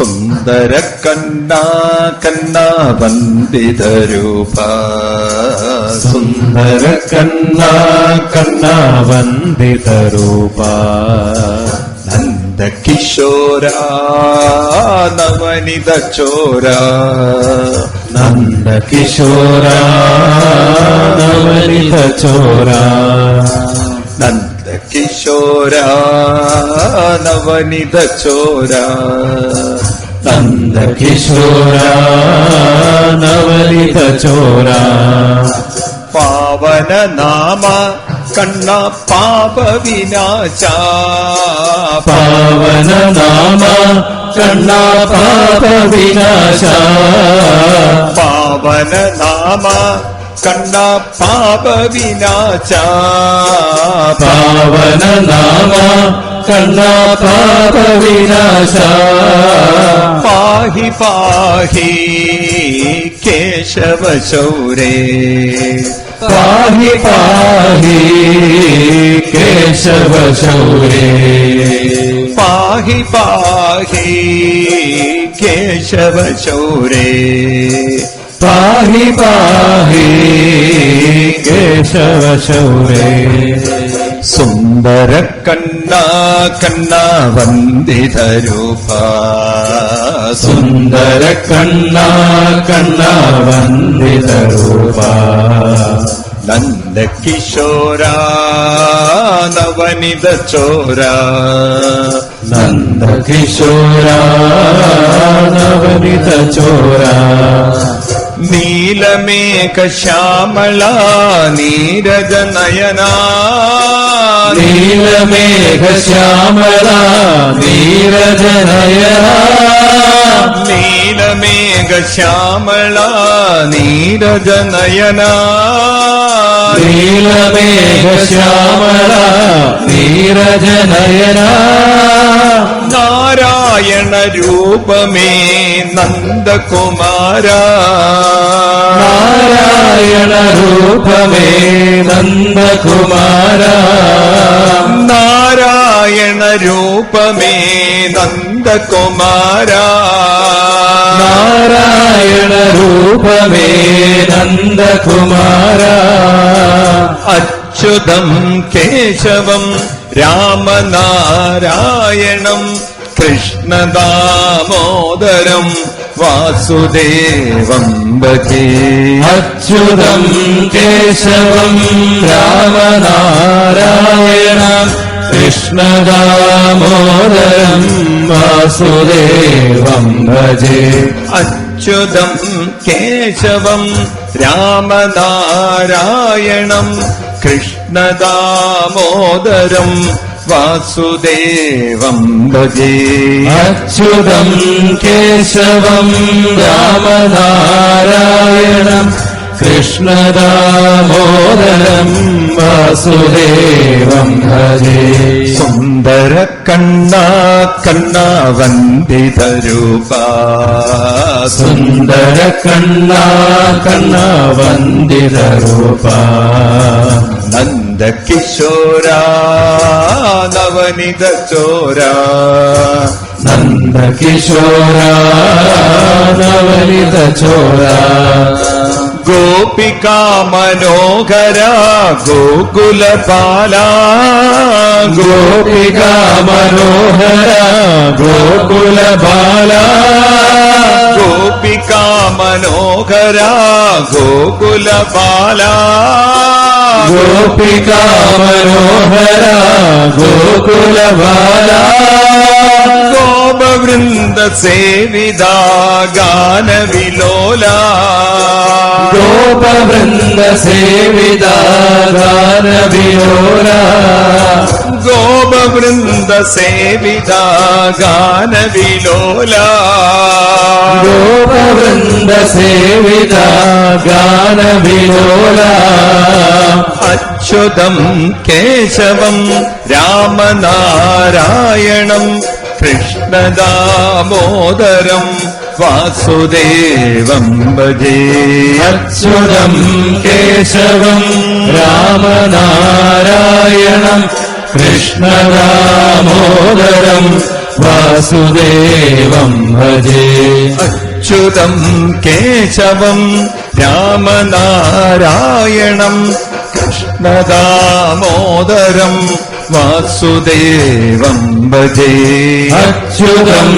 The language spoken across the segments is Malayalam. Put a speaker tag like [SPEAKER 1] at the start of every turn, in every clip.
[SPEAKER 1] സുന്ദര കണ്ണാ കണ്ണ വന്ദിത രൂപ സുന്ദര
[SPEAKER 2] കണ്ണ കണ്ണ വന്ദിത രൂപ
[SPEAKER 1] നന്ദ കിശോര നവനിത ചോര
[SPEAKER 2] നന്ദ കിശോര നവനിത ചോര
[SPEAKER 1] നന്ദ കിശോര നവനിത ചോര
[SPEAKER 2] നന്ദ കിശോര നവനിത ചോര
[SPEAKER 1] പാവന നാമ കണ്ണ പാപ വിനാശ
[SPEAKER 2] പാവന നാമ കണ്ണ പാപ വിനാശ
[SPEAKER 1] പാവന നാമ കണ്ണ പാപ വിനാശ
[SPEAKER 2] പാവന നാമ കണ്ണ പാപ വിനാശ
[SPEAKER 1] പാഹി പാഹി കേശവ ശൗരേ
[SPEAKER 2] പാഹി പാഹി കേശവ ശൗരേ
[SPEAKER 1] പാഹി പാഹി കേശവ ശൗരേ
[SPEAKER 2] പാഹി പാഹി കേശവ ശൗരേ
[SPEAKER 1] സുന്ദര കണ്ണ കണ്ണ വന്ദിത രൂപ
[SPEAKER 2] സുന്ദര കണ്ണ കണ്ണ വന്ദിത രൂപ
[SPEAKER 1] നന്ദ കിശോര നവനിത ചോര.
[SPEAKER 2] നന്ദ കിശോര നവനിത ചോര.
[SPEAKER 1] നീലമേഘ ശ്യാമള നീരജ നയന.
[SPEAKER 2] നീലമേഘ നീരജ
[SPEAKER 1] നയന. നീലമേഘശ്യാമള നീരജ നയന.
[SPEAKER 2] നീലമേഘ നീരജ നീരജനയന
[SPEAKER 1] നാരായണ രൂപമേ നന്ദകുമാര.
[SPEAKER 2] നാരായണ രൂപമേ നന്ദകുമാര.
[SPEAKER 1] നാരായണ രൂപമേ നന്ദകുമാര.
[SPEAKER 2] നാരായണ രൂപമേ നന്ദകുമാര.
[SPEAKER 1] അച്യുതം കേശവം രാമനാരായണം കൃഷ്ണദാമോദരം വാസുദേവം ഭജേ
[SPEAKER 2] അച്യുതം കേശവം രാമനാരായണ കൃഷ്ണദാമോദരം വാസുദേവം ഭജേ
[SPEAKER 1] അച്യുതം കേശവം രാമനാരായണം കൃഷ്ണദാമോദരം വാസുദേവം ഭജേ
[SPEAKER 2] അച്യുതം കേശവം രാമനാരായണം കൃഷ്ണദാമോദരം വാസുദേവം ഭജേ
[SPEAKER 1] സുന്ദര കണ്ണ കണ്ണ വന്ദിത രൂപ
[SPEAKER 2] സുന്ദര കണ്ണ കണ്ണ വന്ദിത രൂപ
[SPEAKER 1] നന്ദ കിശോര നവനിത ചോര.
[SPEAKER 2] നന്ദ കിശോര നവനിത ചോര.
[SPEAKER 1] गोपिका मनोहरा
[SPEAKER 2] गोकुलपाला गोपिका मनोहरा गोकुलपाला
[SPEAKER 1] गोपिका मनोहरा गोकुलपाला
[SPEAKER 2] गोपिका मनोहरा गोकुलपाला गो
[SPEAKER 1] ഗോപവൃന്ദ സേവിത ഗാനവിലോല
[SPEAKER 2] ഗോപവൃന്ദ സേവിത ഗാനവിലോല
[SPEAKER 1] ഗോപവൃന്ദ സേവിത ഗാനവിലോല
[SPEAKER 2] ഗോപവൃന്ദ സേവിത ഗാനവിലോല
[SPEAKER 1] അച്യുതം കേശവം രാമനാരായണം കൃഷ്ണദാമോദരം വാസുദേവം ഭജേ.
[SPEAKER 2] അച്യുതം കേശവം രാമനാരായണം കൃഷ്ണദാമോദരം വാസുദേവം ഭജേ.
[SPEAKER 1] അച്യുതം കേശവം രാമനാരായണം കൃഷ്ണദാമോദരം വാസുദേവം ഭജേ.
[SPEAKER 2] അച്യുതം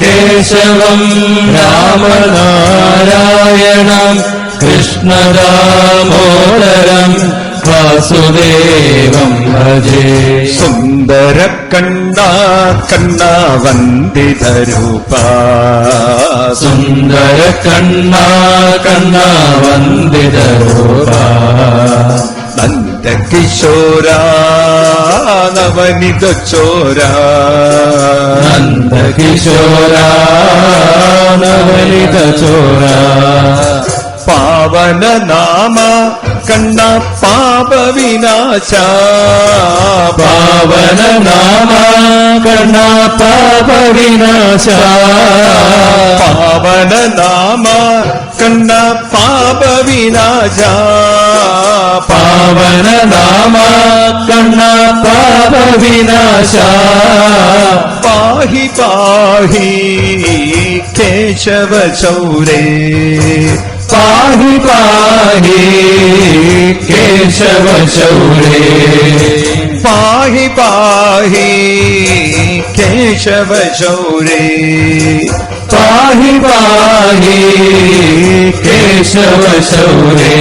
[SPEAKER 2] കേശവം രാമനാരായണം കൃഷ്ണദാമോദരം വാസുദേവം ഭജേ.
[SPEAKER 1] സുന്ദര കണ്ണ വന്ദിത രൂപ
[SPEAKER 2] സുന്ദര കണ്ണ കണ്ണ വന്ദിതരൂപ
[SPEAKER 1] നന്ദകിശോര നവനിത ചോര
[SPEAKER 2] നന്ദകിശോര നവനിത ചോര
[SPEAKER 1] പാവന നാമ പാപവിനാശ പാപ വിനാശ
[SPEAKER 2] പാവന നാമ കണ്ണ പാപവിനാശ
[SPEAKER 1] പാവന നാമ കണ്ണ പാപവിനാശ
[SPEAKER 2] പാവന നാമ കണ്ണ പാപവിനാശ.
[SPEAKER 1] പാഹി പാഹി കേശവ ചൗരേ
[SPEAKER 2] പാഹി പാഹി കേശവ ശൗരേ
[SPEAKER 1] പാഹി പാഹി കേശവ ചൗരേ
[SPEAKER 2] പാഹി പാഹി കേശവ ശൗരേ